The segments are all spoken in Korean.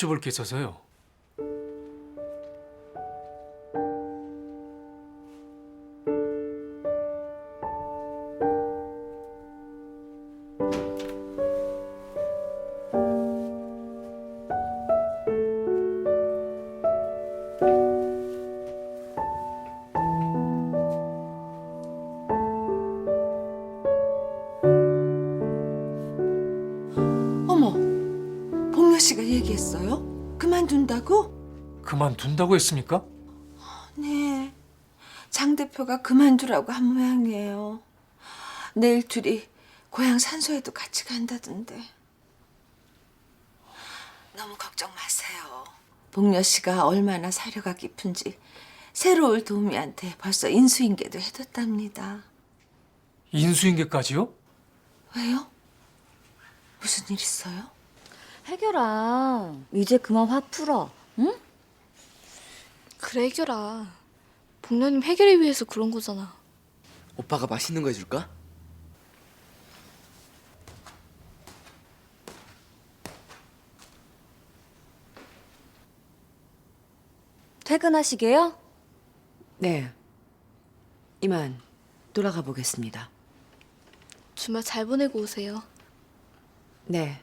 여쭤볼 게 있어서요. 씨가 얘기했어요? 그만둔다고? 그만둔다고 했습니까? 네. 장 대표가 그만두라고 한 모양이에요. 내일 둘이 고향 산소에도 같이 간다던데. 너무 걱정 마세요. 복녀 씨가 얼마나 사려가 깊은지 새로 올 도우미한테 벌써 인수인계도 해뒀답니다. 인수인계까지요? 왜요? 무슨 일 있어요? 해결아, 이제 그만 화 풀어. 응? 그래 해결아 복녀님 해결을 위해서 그런 거잖아 오빠가 맛있는 거 해줄까? 퇴근하시게요? 네. 이만 돌아가 보겠습니다. 주말 잘 보내고 오세요 네.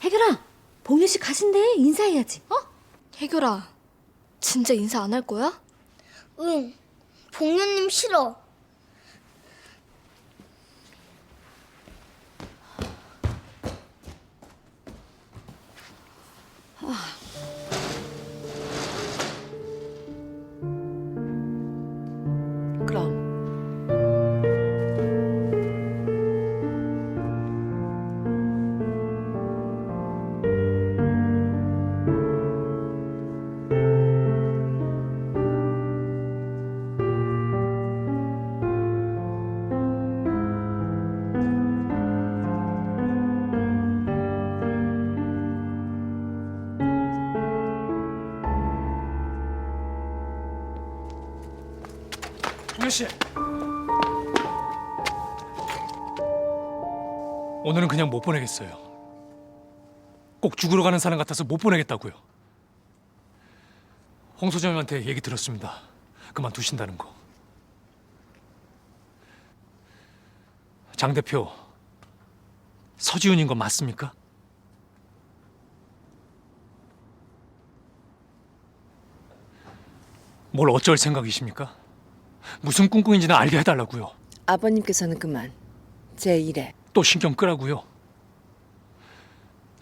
해결아, 봉유 씨 가신대. 인사해야지. 어? 해결아 진짜 인사 안 할 거야? 응. 복녀님 싫어. 동현 씨. 오늘은 그냥 못 보내겠어요. 꼭 죽으러 가는 사람 같아서 못 보내겠다고요. 홍 소장님한테 얘기 들었습니다. 그만 두신다는 거. 장 대표 서지훈인 거 맞습니까? 뭘 어쩔 생각이십니까? 무슨 꿍꿍인지는 알게 해달라고요. 아버님께서는 그만 제 일에 또 신경 끄라고요.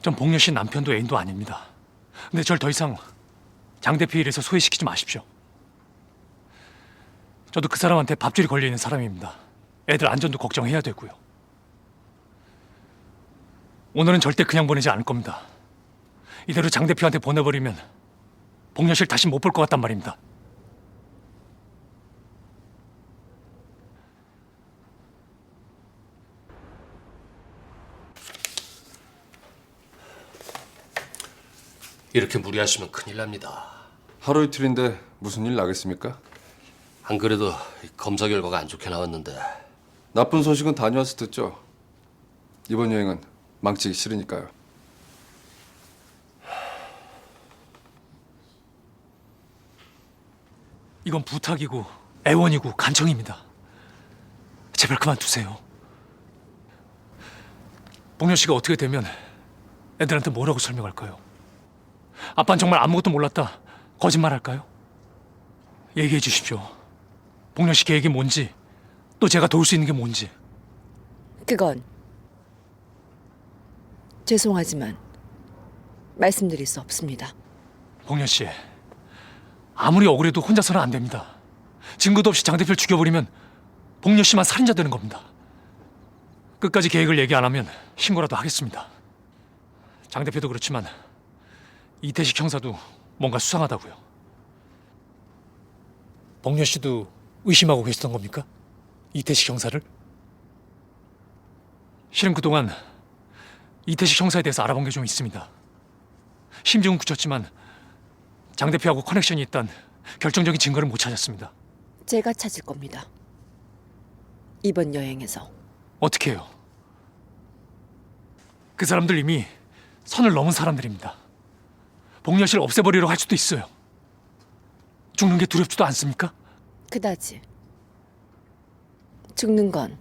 전 복녀 씨 남편도 애인도 아닙니다. 근데 절 더 이상 장 대표 일에서 소외시키지 마십시오. 저도 그 사람한테 밥줄이 걸려 있는 사람입니다. 애들 안전도 걱정해야 되고요. 오늘은 절대 그냥 보내지 않을 겁니다. 이대로 장 대표한테 보내버리면 복녀 씨를 다시 못 볼 것 같단 말입니다. 이렇게 무리하시면 큰일 납니다. 하루 이틀인데 무슨 일 나겠습니까? 안 그래도 검사 결과가 안 좋게 나왔는데 나쁜 소식은 다녀와서 듣죠. 이번 여행은 망치기 싫으니까요. 이건 부탁이고 애원이고 간청입니다. 제발 그만두세요. 봉현 씨가 어떻게 되면 애들한테 뭐라고 설명할까요? 아빠는 정말 아무것도 몰랐다. 거짓말 할까요? 얘기해 주십시오. 봉현 씨 계획이 뭔지 또 제가 도울 수 있는 게 뭔지. 그건 죄송하지만 말씀드릴 수 없습니다. 봉현 씨 아무리 억울해도 혼자서는 안 됩니다. 증거도 없이 장 대표를 죽여버리면 봉현 씨만 살인자 되는 겁니다. 끝까지 계획을 얘기 안 하면 신고라도 하겠습니다. 장 대표도 그렇지만 이태식 형사도 뭔가 수상하다고요. 봉현 씨도 의심하고 계시던 겁니까? 이태식 형사를? 실은 그동안 이태식 형사에 대해서 알아본 게 좀 있습니다. 심증은 굳혔지만 장 대표하고 커넥션이 있단 결정적인 증거를 못 찾았습니다. 제가 찾을 겁니다. 이번 여행에서 어떻게 해요? 그 사람들 이미 선을 넘은 사람들입니다. 씨를 없애버리려고 할 수도 있어요. 죽는 게 두렵지도 않습니까? 그다지. 죽는 건